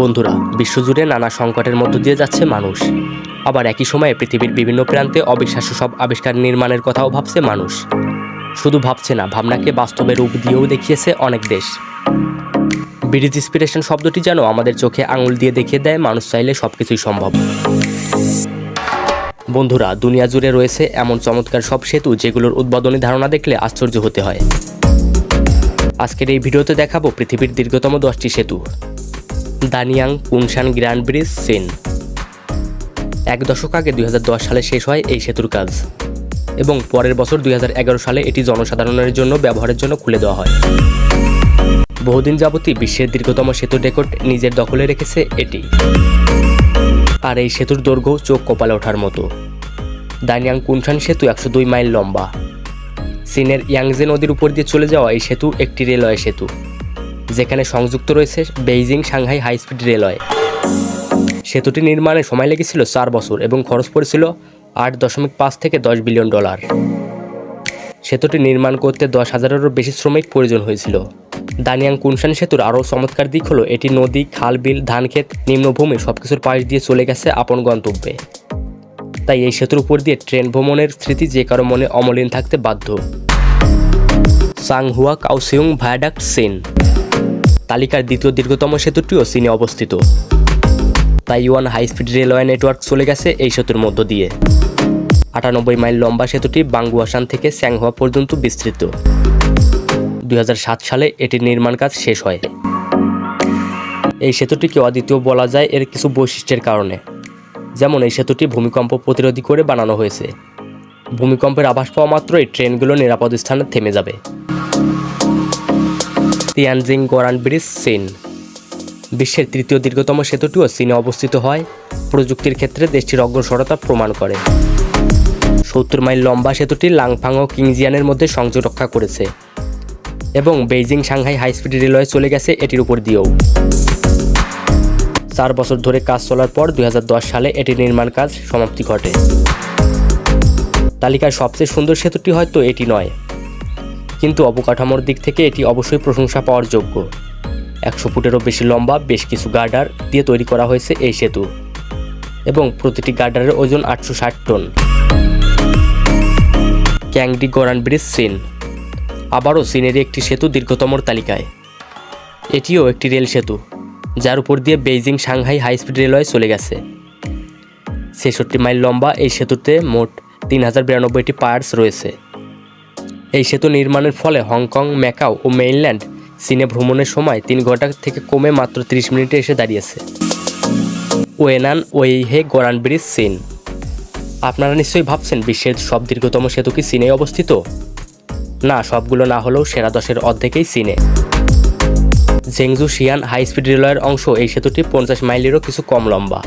বন্ধুরা, বিশ্বজুড়ে নানা সংকটের মধ্য দিয়ে যাচ্ছে মানুষ। আবার একই সময়ে পৃথিবীর বিভিন্ন প্রান্তে অবিশ্বাস্য সব আবিষ্কার নির্মাণের কথাও ভাবছে মানুষ। শুধু ভাবছে না, ভাবনাকে বাস্তবে রূপ দিয়েও দেখিয়েছে অনেক দেশ। ব্রিজ ইন্সপিরেশন শব্দটি যেন আমাদের চোখে আঙুল দিয়ে দেখিয়ে দেয়, মানুষ চাইলে সব কিছুই সম্ভব। বন্ধুরা, দুনিয়া জুড়ে রয়েছে এমন চমৎকার সব সেতু যেগুলোর উদ্বোধনী ধারণা দেখলে আশ্চর্য হতে হয়। আজকের এই ভিডিওতে দেখাবো পৃথিবীর দীর্ঘতম দশটি সেতু। দানিয়াং কুনশান গ্র্যান্ড ব্রিজ চীন এক দশক আগে দুই হাজার দশ সালে শেষ হয় এই সেতুর কাজ এবং পরের বছর দুই হাজার এগারো সালে এটি জনসাধারণের জন্য ব্যবহারের জন্য খুলে দেওয়া হয়। বহুদিন যাবতই বিশ্বের দীর্ঘতম সেতুর রেকর্ড নিজের দখলে রেখেছে এটি। আর এই সেতুর দৈর্ঘ্য চোখ কপালে ওঠার মতো। দানিয়াং কুনশান সেতু একশো দুই মাইল লম্বা। চীনের ইয়াংজে নদীর উপর দিয়ে চলে যাওয়া এই সেতু একটি রেলওয়ে সেতু। যেখানে সংযুক্ত রয়েছে Beijing Shanghai high speed railway. সেতুটি নির্মাণে সময় লেগেছিল চার বছর এবং খরচ পড়েছিল আট দশমিক পাঁচ থেকে দশ বিলিয়ন ডলার। সেতুটি নির্মাণ করতে দশ হাজারেরও বেশি শ্রমিক প্রয়োজন হয়েছিল। দানিয়াং কুনশান সেতুর আরও চমৎকার দিক হলো, এটি নদী, খাল, বিল ধানক্ষেত নিম্নভূমি সব কিছুর পাশ দিয়ে চলে গেছে আপন গন্তব্যে। তাই এই সেতুর উপর দিয়ে ট্রেন ভ্রমণের স্মৃতি যে কারও মনে অমলিন থাকতে বাধ্য। সাংহুয়া কাউসিউং ভায়াডাক্ট চীন তালিকার দ্বিতীয় দীর্ঘতম সেতুটিও চীনে অবস্থিত। Taiwan high speed railway network চলে গেছে এই সেতুর মধ্য দিয়ে। আটানব্বই মাইল লম্বা সেতুটি বাঙ্গুয়াসান থেকে স্যাংহুয়া পর্যন্ত বিস্তৃত। দুই হাজার সাত সালে এটির নির্মাণ কাজ শেষ হয়। এই সেতুটিকে অদ্বিতীয় বলা যায় এর কিছু বৈশিষ্ট্যের কারণে। যেমন এই সেতুটি ভূমিকম্প প্রতিরোধী করে বানানো হয়েছে। ভূমিকম্পের আভাস পাওয়া মাত্রই ট্রেনগুলো নিরাপদ স্থানে থেমে যাবে। তিয়ানজিং গোরান ব্রিজ চীন বিশ্বের তৃতীয় দীর্ঘতম সেতুটিও চীনে অবস্থিত হয়। প্রযুক্তির ক্ষেত্রে দেশটির অগ্রসরতা প্রমাণ করে। সত্তর মাইল লম্বা সেতুটি লাংফাং ও কিংজিয়ানের মধ্যে সংযোগ রক্ষা করেছে এবং Beijing Shanghai high speed railway চলে গেছে এটির উপর দিয়েও। চার বছর ধরে কাজ চলার পর দু হাজার দশ সালে এটির নির্মাণ কাজ সমাপ্তি ঘটে। তালিকায় সবচেয়ে সুন্দর সেতুটি হয়তো এটি নয়। কিন্তু অবকাঠামোর দিক থেকে এটি অবশ্যই প্রশংসা পাওয়ার যোগ্য। একশো ফুটেরও বেশি লম্বা, বেশ কিছু গার্ডার দিয়ে তৈরি করা হয়েছে এই সেতু। এবং প্রতিটি গার্ডারের ওজন আটশো ষাট টন। ক্যাংডি গোরান ব্রিজ চীন আবারও চীনের একটি সেতু দীর্ঘতমর তালিকায়। এটিও একটি রেল সেতু, যার উপর দিয়ে Beijing Shanghai high speed railway চলে গেছে। ছেষট্টি মাইল লম্বা এই সেতুতে মোট তিন হাজার বিরানব্বইটি পায়ার্স রয়েছে। এই সেতু নির্মাণের ফলে হংকং, ম্যাকাও ও মেইনল্যান্ড চীনে ভ্রমণের সময় তিন ঘণ্টা থেকে কমে মাত্র তিরিশ মিনিটে এসে দাঁড়িয়েছে। ওয়েনান ওয়েইহে গোরান ব্রিজ, চীন। আপনারা নিশ্চয়ই ভাবছেন বিশ্বের সব দীর্ঘতম সেতু কি চীনে অবস্থিত? না, সবগুলো না হলেও সেরা দশের অর্ধেকেই চীনে। জেংজু শিয়ান হাই স্পিড রেলওয়ের অংশ এই সেতুটি পঞ্চাশ মাইলেরও কিছু কম লম্বা।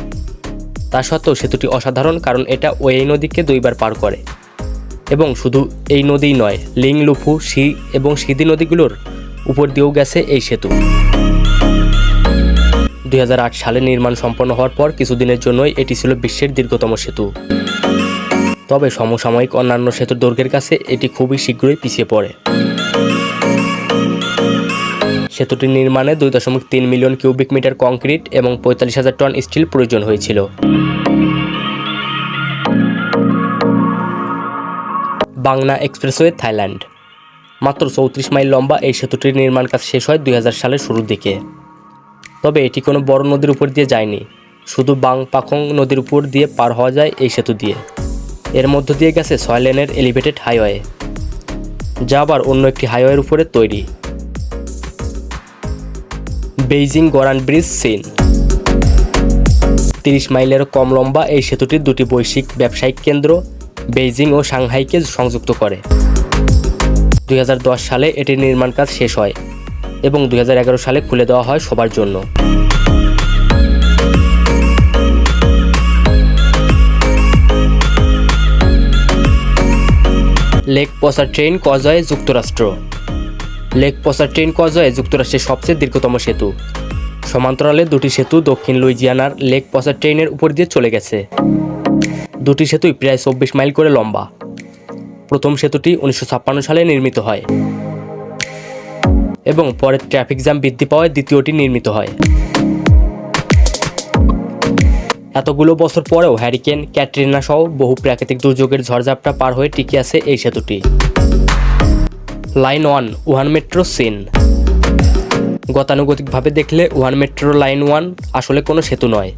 তা সত্ত্বেও সেতুটি অসাধারণ কারণ এটা ওয়েই নদীকে দুইবার পার করে। এবং শুধু এই নদীই নয় লিং লুফু শি এবং সিদি নদীগুলোর উপর দিয়েও গেছে এই সেতু। দুই হাজার আট সালে নির্মাণ সম্পন্ন হওয়ার পর কিছুদিনের জন্যই এটি ছিল বিশ্বের দীর্ঘতম সেতু। তবে সমসাময়িক অন্যান্য সেতুর দৈর্ঘ্যের কাছে এটি খুবই শীঘ্রই পিছিয়ে পড়ে। সেতুটি নির্মাণে দুই দশমিক তিন মিলিয়ন কিউবিক মিটার কংক্রিট এবং পঁয়তাল্লিশ হাজার টন স্টিল প্রয়োজন হয়েছিল। বাংলা এক্সপ্রেসওয়ে থাইল্যান্ড। মাত্র চৌত্রিশ মাইল লম্বা এই সেতুটির নির্মাণ কাজ শেষ হয় দুই হাজার সালের শুরুর দিকে। তবে এটি কোনো বড় নদীর উপর দিয়ে যায়নি, শুধু বাং পাখং নদীর উপর দিয়ে পার হওয়া যায় এই সেতু দিয়ে। এর মধ্য দিয়ে গেছে ছয় লেনের এলিভেটেড হাইওয়ে, যা আবার অন্য একটি হাইওয়ের উপরে তৈরি। বেইজিং গরান ব্রিজ চীন তিরিশ মাইলেরও কম লম্বা এই সেতুটির দুটি বৈশ্বিক ব্যবসায়িক কেন্দ্র বেইজিং ও সাংহাইকে সংযুক্ত করে। দুই হাজার দশ সালে এটির নির্মাণ কাজ শেষ হয় এবং দুই হাজার এগারো সালে খুলে দেওয়া হয় সবার জন্য। লেক পসা ট্রেন কজয়ে যুক্তরাষ্ট্র। লেক পসা ট্রেন কজয়ে যুক্তরাষ্ট্রের সবচেয়ে দীর্ঘতম সেতু। সমান্তরালে দুটি সেতু দক্ষিণ লুইজিয়ানার লেক পসা ট্রেনের উপর দিয়ে চলে গেছে। দুটি সেতুই প্রায় চব্বিশ মাইল করে লম্বা। প্রথম সেতুটি উনিশশো ছাপ্পান্ন সালে নির্মিত হয় এবং পরে ট্রাফিক জ্যাম বৃদ্ধি পাওয়ায় দ্বিতীয়টি নির্মিত হয়। এতগুলো বছর পরেও হ্যারিকেন, ক্যাটরিনা সহ বহু প্রাকৃতিক দুর্যোগের ঝড়ঝাপটা পার হয়ে টিকে আছে এই সেতুটি। লাইন ওয়ান ওয়ান মেট্রো সিন। গতানুগতিকভাবে দেখলে ওয়ান মেট্রো লাইন ওয়ান আসলে কোনো সেতু নয়।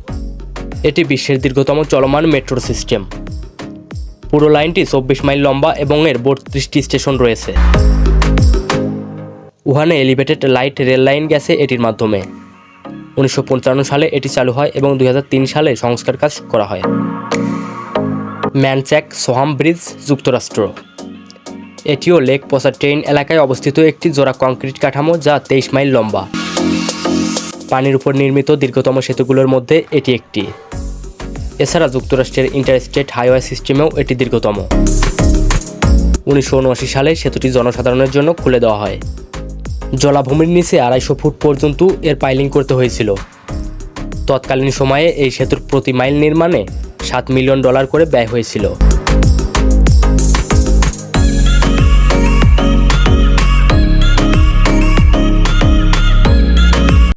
এটি বিশ্বের দীর্ঘতম চলমান মেট্রো সিস্টেম। পুরো লাইনটি চব্বিশ মাইল লম্বা এবং এর বত্রিশটি স্টেশন রয়েছে। উহানে এলিভেটেড লাইট রেল লাইন গেছে এটির মাধ্যমে। উনিশশো পঞ্চান্ন সালে এটি চালু হয় এবং দু হাজার তিন সালে সংস্কার কাজ করা হয়। ম্যানচ্যাক সোহাম ব্রিজ যুক্তরাষ্ট্র। এটিও লেক পসাটেইন এলাকায় অবস্থিত একটি জোড়া কংক্রিট কাঠামো যা তেইশ মাইল লম্বা। পানির উপর নির্মিত দীর্ঘতম সেতুগুলোর মধ্যে এটি একটি। এছাড়া যুক্তরাষ্ট্রের ইন্টারস্টেট হাইওয়ে সিস্টেমেও এটি দীর্ঘতম। উনিশশো উনআশি সালে সেতুটি জনসাধারণের জন্য খুলে দেওয়া হয়। জলাভূমির নিচে আড়াইশো ফুট পর্যন্ত এর পাইলিং করতে হয়েছিল। তৎকালীন সময়ে এই সেতুর প্রতি মাইল নির্মাণে সাত মিলিয়ন ডলার করে ব্যয় হয়েছিল।